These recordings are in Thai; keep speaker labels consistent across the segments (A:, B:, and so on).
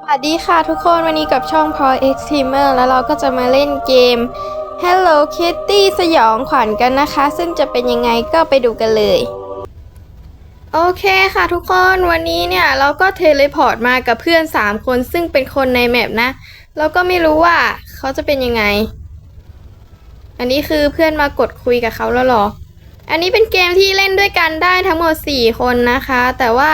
A: สวัสดีค่ะทุกคนวันนี้กับช่อง p o X Teamer แล้วเราก็จะมาเล่นเกม Hello Kitty สยองขวัญกันนะคะ ซึ่งจะเป็นยังไงก็ไปดูกันเลย โอเคค่ะทุกคนวันนี้เนี่ยเราก็เทเลพอร์ตมากับเพื่อน 3 คนซึ่งเป็นคนในแมปนะ เราก็ไม่รู้ว่าเขาจะเป็นยังไง อันนี้คือเพื่อนมากดคุยกับเขาแล้วหรอ อันนี้เป็นเกมที่เล่นด้วยกันได้ทั้งหมด 4 คนนะคะ แต่ว่า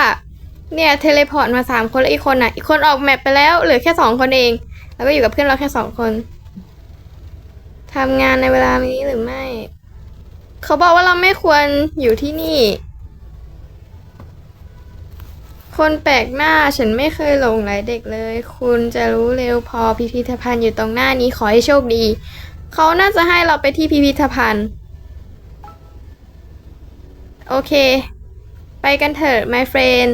A: เนี่ยเทเลพอร์ตมาสามคนแล้วอีกคนอะ อีกคนออกแมปไปแล้วเหลือแค่สองคนเอง แล้วก็อยู่กับเพื่อนเราแค่สองคนทำงานในเวลานี้หรือไม่ เขาบอกว่าเราไม่ควรอยู่ที่นี่ คนแปลกหน้าฉันไม่เคยหลงไหลเด็กเลย คุณจะรู้เร็วพอพิพิธภัณฑ์อยู่ตรงหน้านี้ขอให้โชคดี เขาน่าจะให้เราไปที่พิพิธภัณฑ์ โอเค ไปกันเถอะ my friend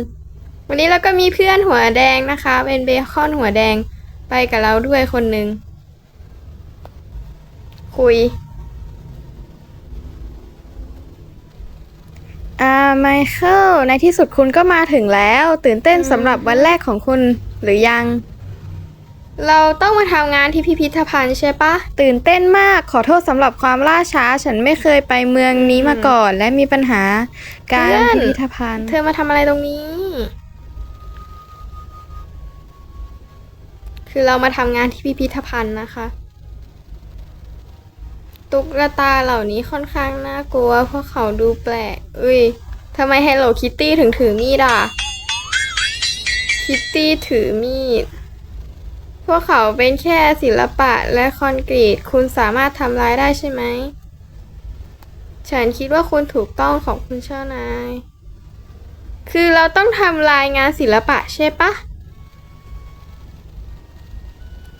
A: วันนี้เราก็มีเพื่อนหัวแดงนะคะ เป็นเบคอนหัวแดงไปกับเราด้วยคนหนึ่งคุย อ่าไมเคิลในที่สุดคุณก็มาถึงแล้ว ตื่นเต้นสำหรับวันแรกของคุณหรือยัง เราต้องมาทำงานที่พิพิธภัณฑ์ใช่ปะ ตื่นเต้นมากขอโทษสำหรับความล่าช้า ฉันไม่เคยไปเมืองนี้มาก่อน และมีปัญหาการ
B: เพื่อน
A: พิพิธภัณฑ์
B: เธอมาทำอะไรตรงนี้
A: คือเรามาทำงานที่พิพิธภัณฑ์นะคะ ตุ๊กตาเหล่านี้ค่อนข้างน่ากลัวเพราะเขาดูแปลกอุ้ยทำไม Hello Kitty ถึงถือมีดอะ คิตตี้ถือมีด พวกเขาเป็นแค่ศิลปะและคอนกรีต คุณสามารถทำร้ายได้ใช่ไหม ฉันคิดว่าคุณถูกต้องของคุณเช่านาย คือเราต้องทำลายงานศิลปะใช่ปะ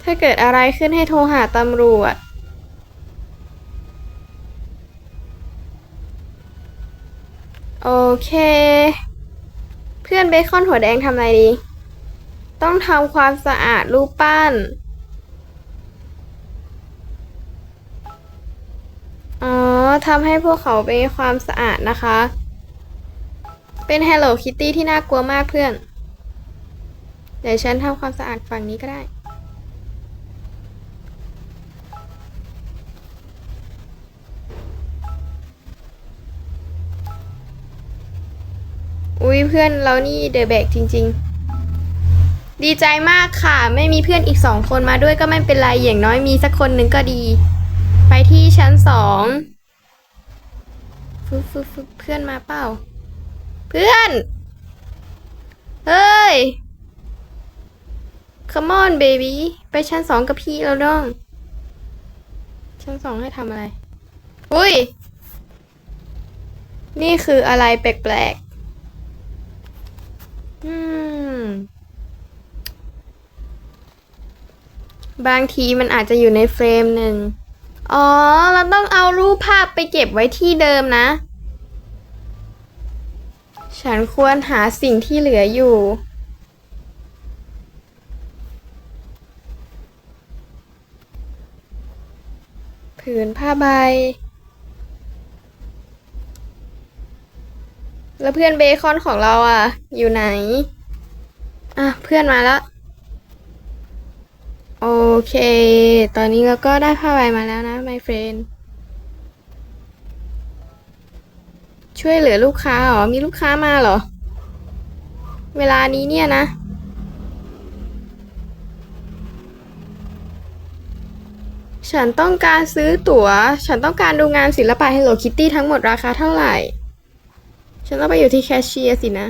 A: ถ้าเกิดอะไรขึ้นให้โทรหาตำรวจ โอเค เพื่อนเบคอนหัวแดงทำอะไรดี ต้องทำความสะอาดรูปปั้นอ๋อทำให้พวกเขาเป็นความสะอาดนะคะ เป็น Hello Kitty ที่น่ากลัวมากเพื่อน เดี๋ยวฉันทำความสะอาดฝั่งนี้ก็ได้ อุ้ยเพื่อนเรานี่เดอะแบกจริง ๆ ดีใจมากค่ะ ไม่มีเพื่อนอีกสองคนมาด้วยก็ไม่เป็นไรอย่างน้อยมีสักคนหนึ่งก็ดี ไปที่ชั้นสองฟึบฟึบฟึบเพื่อนมาเปล่า เพื่อน เฮ้ย come on baby ไปชั้นสองกับพี่เราด้อง ชั้นสองให้ทำอะไร อุ้ย นี่คืออะไรแปลกๆ อืม บางทีมันอาจจะอยู่ในเฟรมหนึ่ง อ๋อ เราต้องเอารูปภาพไปเก็บไว้ที่เดิมนะ ฉันควรหาสิ่งที่เหลืออยู่ผืนผ้าใบ แล้วเพื่อนเบคอนของเราอะ อยู่ไหน อะ เพื่อนมาแล้ว โอเค ตอนนี้เราก็ได้ผ้าใบมาแล้วนะ my friend ช่วยเหลือลูกค้าเหรอ มีลูกค้ามาเหรอ เวลานี้เนี่ยนะ ฉันต้องการซื้อตั๋ว ฉันต้องการดูงานศิลปะ Hello Kitty ทั้งหมดราคาเท่าไหร่ ฉันต้องไปอยู่ที่แคชเชียร์สินะ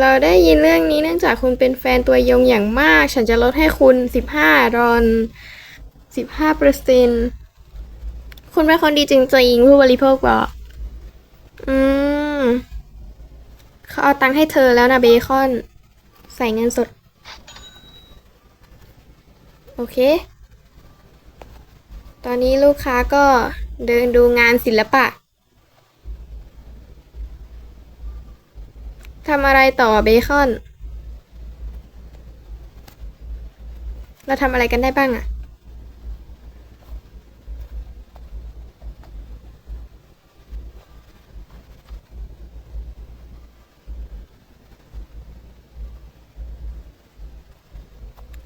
A: เราได้ยินเรื่องนี้เนื่องจากคุณเป็นแฟนตัวยงอย่างมาก ฉันจะลดให้คุณ 15 รอน 15เปอร์เซ็นคุณเป็นคนดีจริงๆผู้บริโภคบอกอืม เขาเอาตังค์ให้เธอแล้วนะเบคอน ใส่เงินสด โอเค ตอนนี้ลูกค้าก็ เดินดูงานศิลปะทำอะไรต่อเบคอน เราทำอะไรกันได้บ้างอะ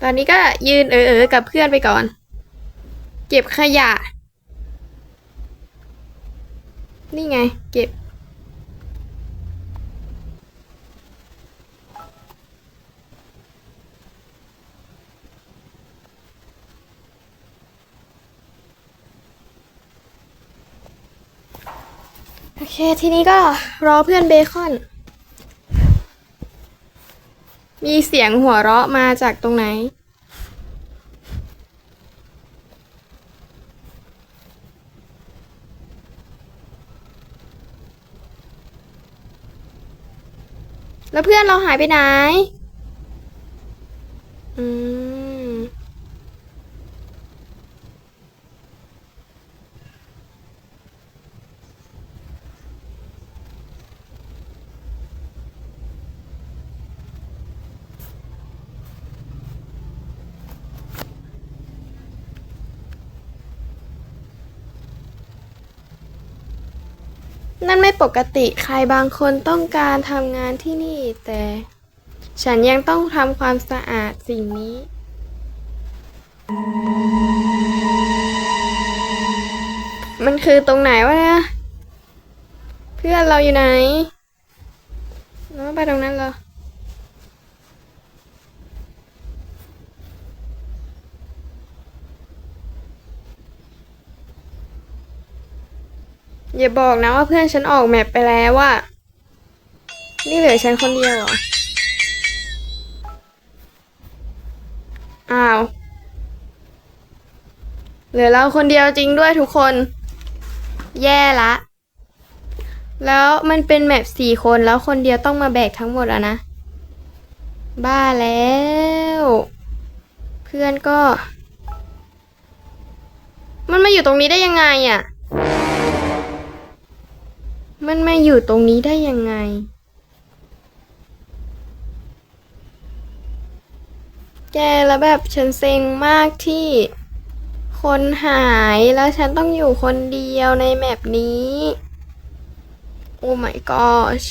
A: ตอนนี้ก็ยืนเออๆกับเพื่อนไปก่อน เก็บขยะ นี่ไง เก็บ โอเค ทีนี้ก็รอเพื่อนเบคอน มีเสียงหัวเราะมาจากตรงไหน แล้วเพื่อนเราหายไปไหน อืม นั่นไม่ปกติใครบางคนต้องการทำงานที่นี่ แต่ ฉันยังต้องทำความสะอาดสิ่งนี้ มันคือตรงไหนวะเนี่ยเพื่อนเราอยู่ไหนเราไปตรงนั้นเหรอ อย่าบอกนะว่าเพื่อนฉันออกแมปไปแล้วว่า นี่เหลือฉันคนเดียวเหรอ อ้าว เหลือเราคนเดียวจริงด้วยทุกคน แย่ละ แล้วมันเป็นแมปสี่คนแล้วคนเดียวต้องมาแบกทั้งหมดอะนะ บ้าแล้ว เพื่อนก็ มันมาอยู่ตรงนี้ได้ยังไงอะ มันมาอยู่ตรงนี้ได้ยังไง แกแล้วแบบฉันเซ็งมากที่คนหายแล้วฉันต้องอยู่คนเดียวในแมปนี้ โอ้ my gosh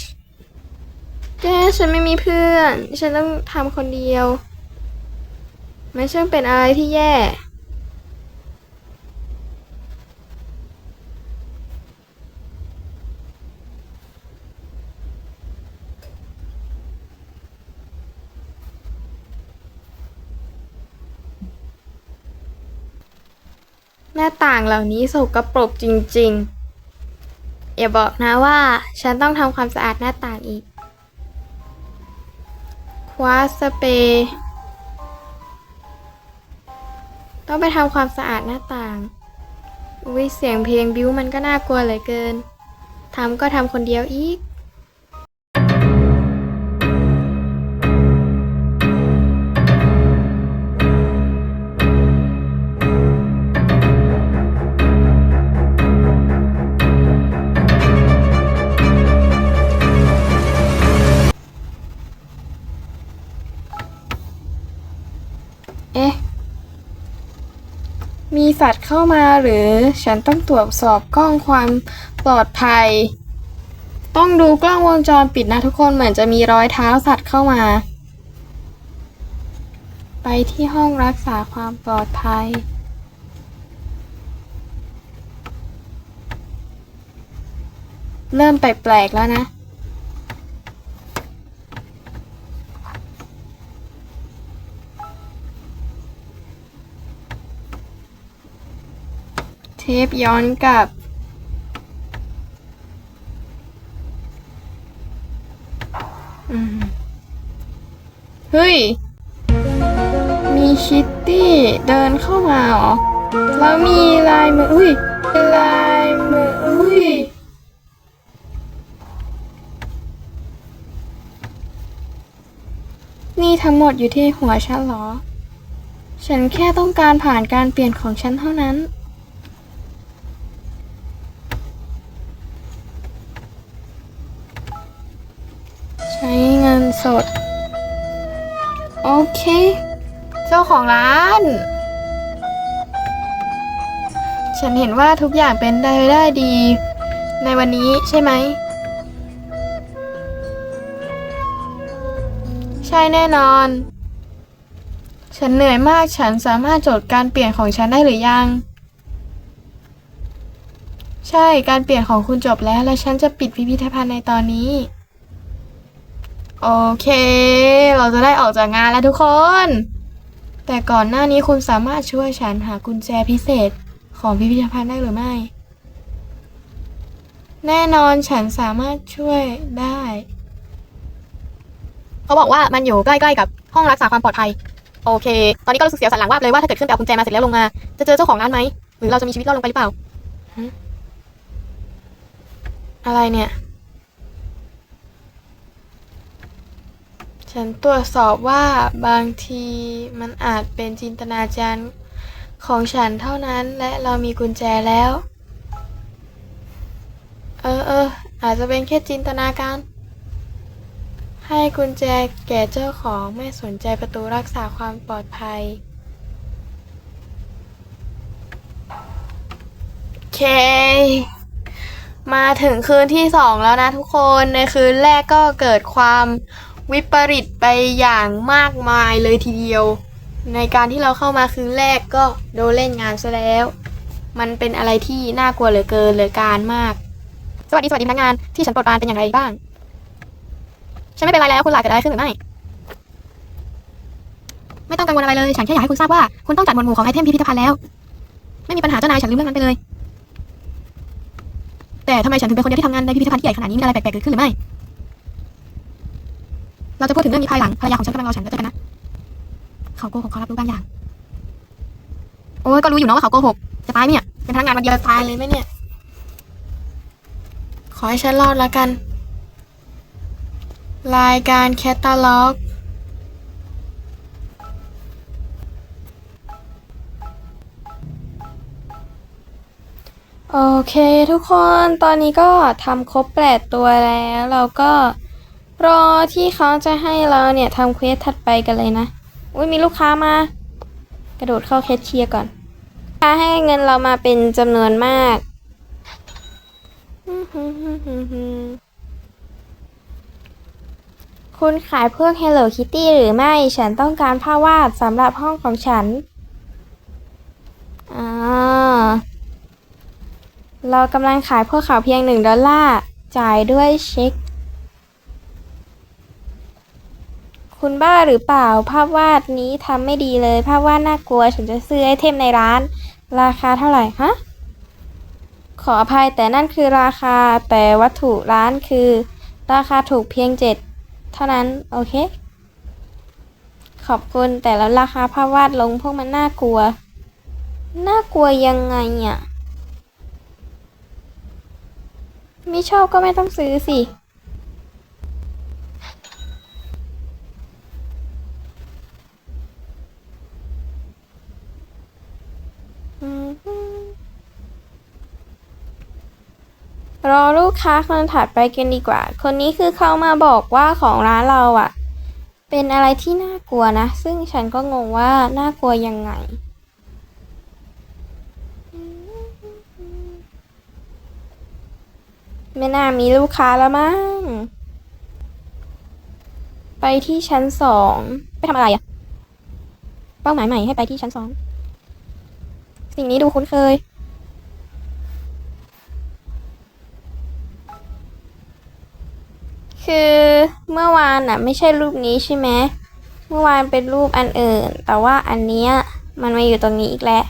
A: แกฉันไม่มีเพื่อน ฉันต้องทำคนเดียวมันช่างเป็นอะไรที่แย่ หน้าต่างเหล่านี้สกปรกจริงๆ อย่าบอกนะว่า ฉันต้องทำความสะอาดหน้าต่างอีก คว้าสเปรย์ต้องไปทำความสะอาดหน้าต่างอุ้ยเสียงเพลงบิวมันก็น่ากลัวเหลือเกิน ทำก็ทำคนเดียวอีก มีสัตว์เข้ามาหรือฉันต้องตรวจสอบกล้องความปลอดภัย ต้องดูกล้องวงจรปิดนะทุกคนเหมือนจะมีรอยเท้าสัตว์เข้ามา ไปที่ห้องรักษาความปลอดภัยเริ่มแปลกๆแล้วนะ ปย้อนกลับอืมเฮ้ย มีคิตตี้เดินเข้ามาหรอ แล้วมีลายมืออุ้ยลายมืออุ้ยนี่ทั้งหมดอยู่ที่หัวฉันหรอ ฉันแค่ต้องการผ่านการเปลี่ยนของฉันเท่านั้น ใช้เงิน สด โอเค เจ้าของร้าน ฉันเห็นว่าทุกอย่างเป็นได้ได้ดี ในวันนี้ใช่ไหม ใช่แน่นอนฉ
B: ฉันเหนื่อยมากฉันสามารถจดการเปลี่ยนของฉันได้หรือยังใช่ การเปลี่ยนของคุณจบแล้ว และฉันจะปิดพิพิธภัณฑ์ในตอนนี้ โอเค เราจะได้ออกจากงานแล้วทุกคน แต่ก่อนหน้านี้คุณสามารถช่วยฉันหากุญแจพิเศษของพิพิธภัณฑ์ได้หรือไม่ แน่นอนฉันสามารถช่วยได้ เขาบอกว่ามันอยู่ใกล้ๆกับห้องรักษาความปลอดภัย โอเค ตอนนี้ก็รู้สึกเสียวสันหลังว่าเลยว่าถ้าเกิดขึ้นไปเอากุญแจมาเสร็จแล้วลงมา จะเจอเจ้าของร้านไหม หรือเราจะมีชีวิตรอดลงไปหรือเปล่า อะไรเนี่ย ฉันตรวจสอบว่าบางทีมันอาจเป็นจินตนาการของฉันเท่านั้นและเรามีกุญแจแล้ว เออเอออาจจะเป็นแค่จินตนาการ ให้กุญแจแก่เจ้าของไม่สนใจประตูรักษาความปลอดภัย เค มาถึงคืนที่สองแล้วนะทุกคนในคืนแรกก็เกิดความ วิปริตไปอย่างมากมายเลยทีเดียว ในการที่เราเข้ามาคืนแรกก็โดนเล่นงานซะแล้ว มันเป็นอะไรที่น่ากลัวเหลือเกินเหลือการมาก สวัสดีสวัสดีพนักงานที่ฉันปรดปรานเป็นอย่างไรบ้างฉันไม่เป็นไรแล้วคุณหลาเกิดอะไรขึ้นหรือไม่ไม่ต้องกังวลอะไรเลย ฉันแค่อยากให้คุณทราบว่า คุณต้องจัดหมวดหมู่ของไอเทมพิพิธภัณฑ์แล้ว ไม่มีปัญหาเจ้านายฉันลืมเรื่องนั้นไปเลย แต่ทำไมฉันถึงเป็นคนเดียวที่ทำงานในพิพิธภัณฑ์ที่ใหญ่ขนาดนี้มีอะไรแปลกๆเกิดขึ้นหรือไม่ เราจะพูดถึงเรื่องนี้ภายหลังภรรยาของฉันกำลังรอฉันจะเจอกันนะ เขาโกหกเขารับรู้บางอย่าง โอ้ยก็รู้อยู่เนาะว่าเขาโกหก จะตายเนี่ย เป็นพนักงานวันเดียวตายเลยไหมเนี่ย ขอให้ฉันรอดและกัน รายการแคตตาล็อก
A: โอเคทุกคนตอนนี้ก็ทำครบแปดตัวแล้ว เราก็ รอที่เขาจะให้เราเนี่ยทำเควสถัดไปกันเลยนะ อุ้ยมีลูกค้ามา กระโดดเข้าแคชเชียร์ก่อนค้าให้เงินเรามาเป็นจำนวนมาก คุณขายพวก Hello Kitty หรือไม่ ฉันต้องการผ้าวาดสำหรับห้องของฉันเรากำลังขายพวกเขาเพียงหนึ่งดอลลาร์ จ่ายด้วยเช็ค คุณบ้าหรือเปล่า ภาพวาดนี้ทำไม่ดีเลย ภาพวาดน่ากลัว ฉันจะซื้อไอเทมในร้าน ราคาเท่าไหร่ฮะ ขออภัยแต่นั่นคือราคา แต่วัตถุร้านคือ ราคาถูกเพียงเจ็ดเท่านั้น โอเค ขอบคุณแต่แล้วราคาภาพวาดลงพวกมันน่ากลัว น่ากลัวยังไงอะไม่ชอบก็ไม่ต้องซื้อสิ รอลูกค้าคนถัดไปกันดีกว่า คนนี้คือเขามาบอกว่าของร้านเราอะ่ะ เป็นอะไรที่น่ากลัวนะ ซึ่งฉันก็งงว่าน่ากลัวยังไง ไม่น่ามีลูกค้าแล้วมั้ง ไปที่ชั้นสอง ไปทำอะไรอะเป้าหมายใหม่ให้ไปที่ชั้นสอง สิ่งนี้ดูคุ้นเคย คือเมื่อวานน่ะไม่ใช่รูปนี้ใช่ไหมเมื่อวานเป็นรูปอันอื่น แต่ว่าอันเนี้ยมันมาอยู่ตรงนี้อีกแล้ว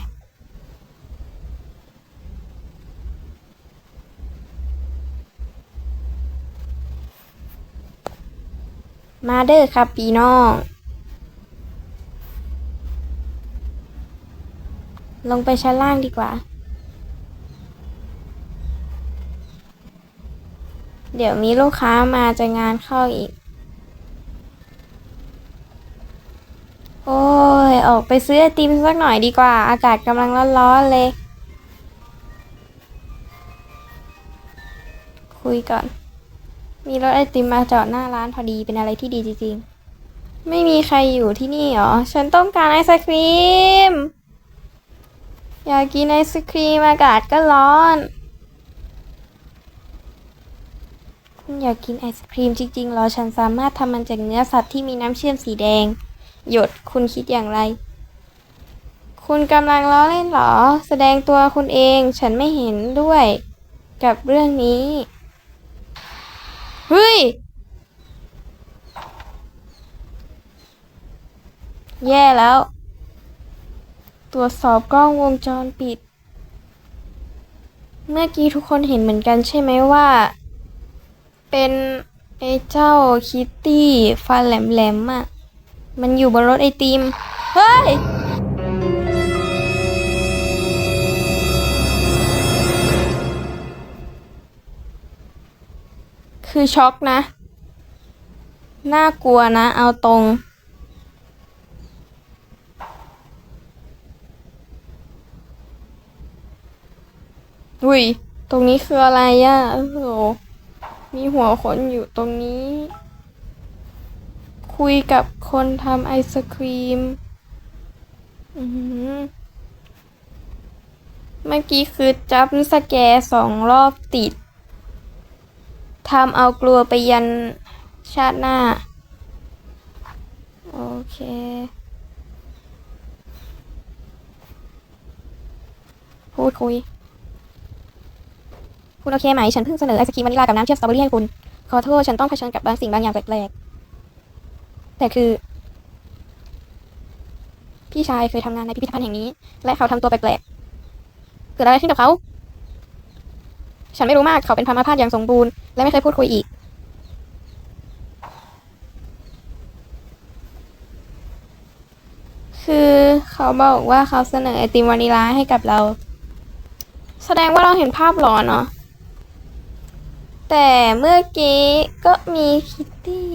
A: มาเด้อครับพี่น้อง ลงไปชั้นล่างดีกว่า เดี๋ยวมีลูกค้ามาจะงานเข้าอีก โอ้ย ออกไปซื้อไอติมสักหน่อยดีกว่า อากาศกำลังร้อนๆเลย คุยก่อน มีรถไอติมมาจอดหน้าร้านพอดีเป็นอะไรที่ดีจริงๆ ไม่มีใครอยู่ที่นี่หรอ ฉันต้องการไอศครีม อยากกินไอศครีมอากาศก็ร้อน คุณอยากกินไอศครีมจริงๆหรอฉันสามารถทำมันจากเนื้อสัตว์ที่มีน้ำเชื่อมสีแดง หยดคุณคิดอย่างไร คุณกำลังล้อเล่นหรอ แสดงตัวคุณเองฉันไม่เห็นด้วย กับเรื่องนี้เฮ้ยแย่แล้ว ตรวจสอบกล้องวงจรปิด เมื่อกี้ทุกคนเห็นเหมือนกันใช่ไหมว่า เป็นไอ้เจ้าคิตตี้ฟันแหลมๆอะ มันอยู่บนรถไอติม เฮ้ย คือช็อกนะ น่ากลัวนะ เอาตรง อุ้ย ตรงนี้คืออะไรอะโอ้ มีหัวขนอยู่ตรงนี้ คุยกับคนทำไอศครีม อือหือเมื่อกี้คือจับสแกร์สองรอบติดทำเอากลัวไปยันชาติหน้า โอเค พูดคุย คุณโอเคไหม ฉันเพิ่งเสนอไอศครีมวานิลากับน้ำเชื่อมสตรอเบอรี่ให้คุณ ขอโทษ ฉันต้องเผชิญกับบางสิ่งบางอย่างแปลกๆ แต่คือ พี่ชายเคยทำงานในพิพิธภัณฑ์แห่งนี้ และเขาทำตัวแปลกๆ เกิดอะไรขึ้นกับเขา ฉันไม่รู้มาก เขาเป็นพรรมพาสอย่างสมบูรณ์ และไม่เคยพูดคุยอีก คือเขาบอกว่าเขาเสนอไอติมวานิลาให้กับเรา แสดงว่าเราเห็นภาพหลอนเนาะ แต่เมื่อกี้ก็มีคิตตี้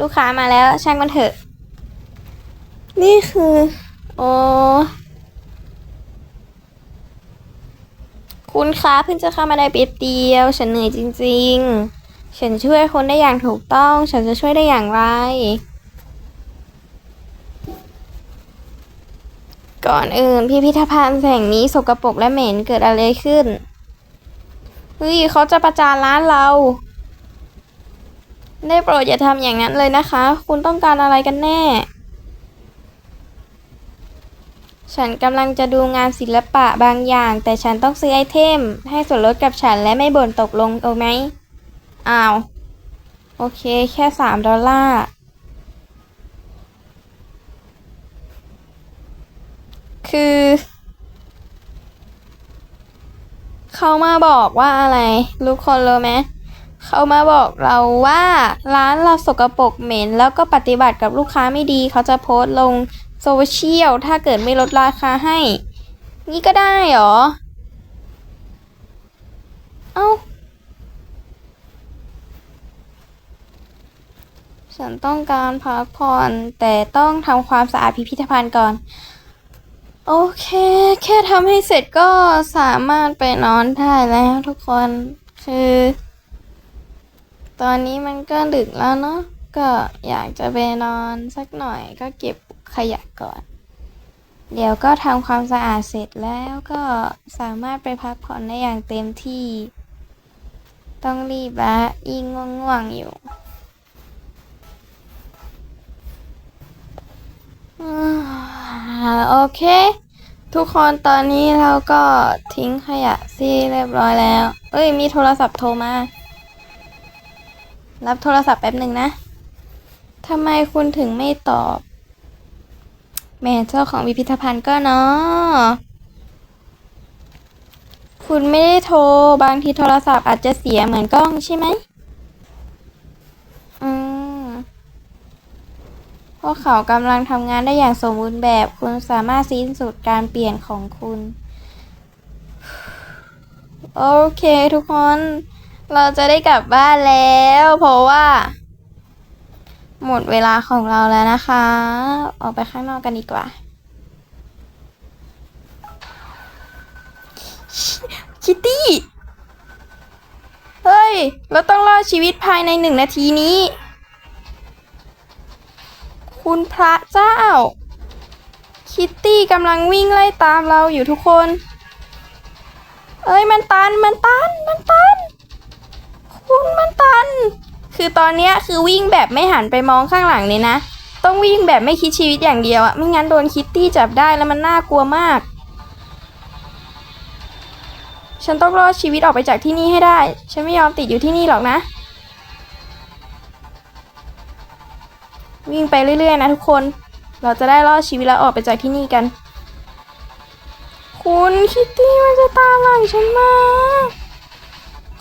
A: ลูกค้ามาแล้วช่างมันเถอะ นี่คือ โอ้คุณคะเพิ่งจะเข้ามาได้เปียเดียว ฉันเหนื่อยจริง ๆ ฉันช่วยคนได้อย่างถูกต้อง ฉันจะช่วยได้อย่างไร ก่อนอื่นพิพิธภัณฑ์แห่งนี้สกปรกและเหม็นเกิดอะไรขึ้น เฮ้ยเขาจะประจานร้านเรา ได้โปรดอย่าทำอย่างนั้นเลยนะคะ คุณต้องการอะไรกันแน่ ฉันกำลังจะดูงานศิลปะบางอย่าง แต่ฉันต้องซื้อไอเทม ให้ส่วนลดกับฉันและไม่บ่นตกลงโอไหมอ้าว โอเคแค่สามดอลลาร์คือ เขามาบอกว่าอะไรทุกคนรู้ไหมเขามาบอกเราว่าร้านเราสกปรกเหม็น แล้วก็ปฏิบัติกับลูกค้าไม่ดี เขาจะโพสต์ลงโซเชียลถ้าเกิดไม่ลดราคาให้ นี่ก็ได้เหรอ เอ้า ฉันต้องการพักผ่อนแต่ต้องทำความสะอาดพิพิธภัณฑ์ก่อน โอเค แค่ทำให้เสร็จก็สามารถไปนอนได้แล้วทุกคนคือ ตอนนี้มันก็ดึกแล้วเนาะก็อยากจะไปนอนสักหน่อยก็เก็บขยะก่อน เดี๋ยวก็ทำความสะอาดเสร็จแล้วก็สามารถไปพักผ่อนได้อย่างเต็มที่ ต้องรีบละยิ่งง่วงๆอยู่อ่า โอเค ทุกคนตอนนี้เราก็ทิ้งขยะซีเรียบร้อยแล้ว เอ้ย มีโทรศัพท์โทรมา รับโทรศัพท์แป๊บหนึ่งนะทำไมคุณถึงไม่ตอบ แม่เจ้าของพิพิธภัณฑ์ก็เนาะคุณไม่ได้โทรบางทีโทรศัพท์อาจจะเสียเหมือนกล้องใช่ไหม อืม พวกเขากำลังทำงานได้อย่างสมบูรณ์แบบ คุณสามารถสิ้นสุดการเปลี่ยนของคุณ โอเคทุกคน เราจะได้กลับบ้านแล้ว เพราะว่า หมดเวลาของเราแล้วนะคะ ออกไปข้างนอกกันดีกว่า คิตตี้ เฮ้ย เราต้องรอดชีวิตภายในหนึ่งนาทีนี้ คุณพระเจ้า คิตตี้กำลังวิ่งไล่ตามเราอยู่ทุกคน เอ้ยมันตันมันตันมันตัน คุณมันตัน คือตอนเนี้ยคือวิ่งแบบไม่หันไปมองข้างหลังเลยนะ ต้องวิ่งแบบไม่คิดชีวิตอย่างเดียวอะไม่งั้นโดนคิตตี้จับได้แล้วมันน่ากลัวมาก ฉันต้องรอดชีวิตออกไปจากที่นี่ให้ได้ ฉันไม่ยอมติดอยู่ที่นี่หรอกนะ วิ่งไปเรื่อยๆนะทุกคน เราจะได้รอดชีวิตแล้วออกไปจากที่นี่กัน คุณคิตตี้มันจะตามหลังฉันมา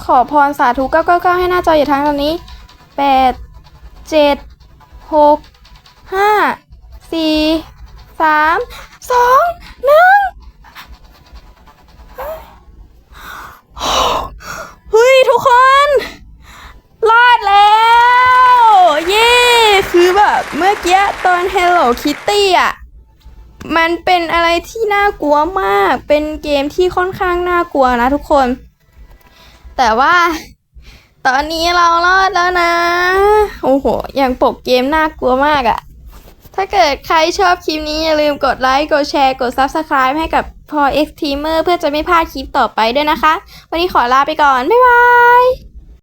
A: ขอพรสาธุ999 ให้หน้าจออย่าทางตอนนี้ 8 7 6 5 4 3 2 1 เฮ้ย ทุกคน รอดแล้ว เย้ คือแบบเมื่อกี้ต อน Hello Kitty อะมันเป็นอะไรที่น่ากลัวมาก เป็นเกมที่ค่อนข้างน่ากลัวนะทุกคน แต่ว่า ตอนนี้เรารอดแล้วนะ โอ้โห อย่างปกเกมน่ากลัวมากอะถ้าเกิดใครชอบคลิปนี้อย่าลืมกดไลค์ กดแชร์ กด Subscribe ให้กับพอ X Teamer เพื่อจะไม่พลาดคลิปต่อไปด้วยนะคะ วันนี้ขอลาไปก่อน บ๊ายบาย